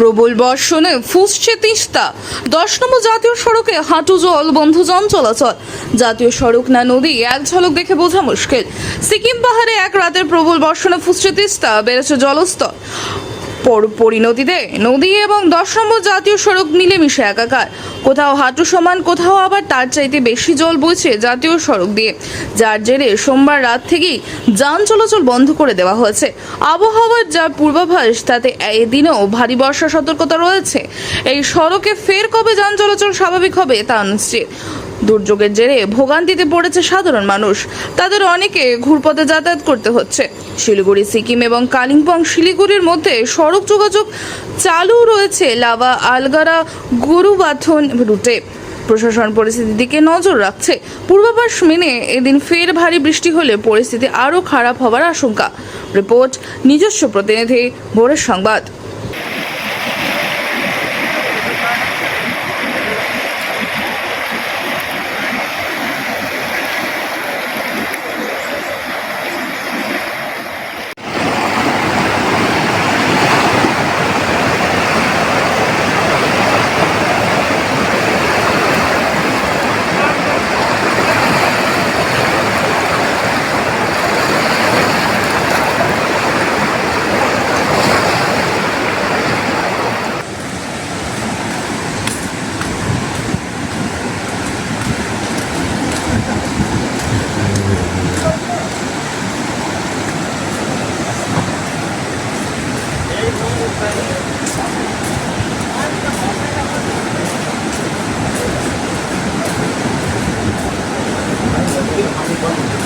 প্রবল বর্ষণে ফুসছে তিস্তা। দশ নম্বর জাতীয় সড়কে হাঁটু জল, বন্ধ জন চলাচল। জাতীয় সড়ক না নদী, এক ঝলক দেখে বোঝা মুশকিল। সিকিম পাহাড়ে এক রাতের প্রবল বর্ষণে ফুসছে তিস্তা, বেড়েছে জলস্তর। পর- পরিণতিতে নদী এবং দশ নম্বর জাতীয় সড়ক মিলেমিশে একাকার। কোথাও হাঁটু সমান, কোথাও আবার তার চাইতে বেশি জল বইছে জাতীয় সড়ক দিয়ে। যার জেরে সোমবার রাত থেকেই যান চলাচল বন্ধ করে দেওয়া হয়েছে। আবহাওয়ার যা পূর্বাভাস, তাতে এদিনও ভারী বর্ষা সতর্কতা রয়েছে। এই সড়কে ফের কবে যান চলাচল স্বাভাবিক হবে তা অনিশ্চিত। দুর্যোগের জেরে ভোগান্তিতে পড়েছে সাধারণ মানুষ। তাদের অনেকে ঘুরপথে যাতায়াত করতে হচ্ছে। শিলিগুড়ি, সিকিম এবং কালিম্পং শিলিগুড়ির মধ্যে সড়ক যোগাযোগ চালু রয়েছে লাভা, আলগারা, গরুবাথন রুটে। প্রশাসন পরিস্থিতির দিকে নজর রাখছে। পূর্বাভাস মেনে এদিন ফের ভারী বৃষ্টি হলে পরিস্থিতি আরও খারাপ হওয়ার আশঙ্কা। রিপোর্ট, নিজস্ব প্রতিনিধি, ভোরের সংবাদ। Gracias.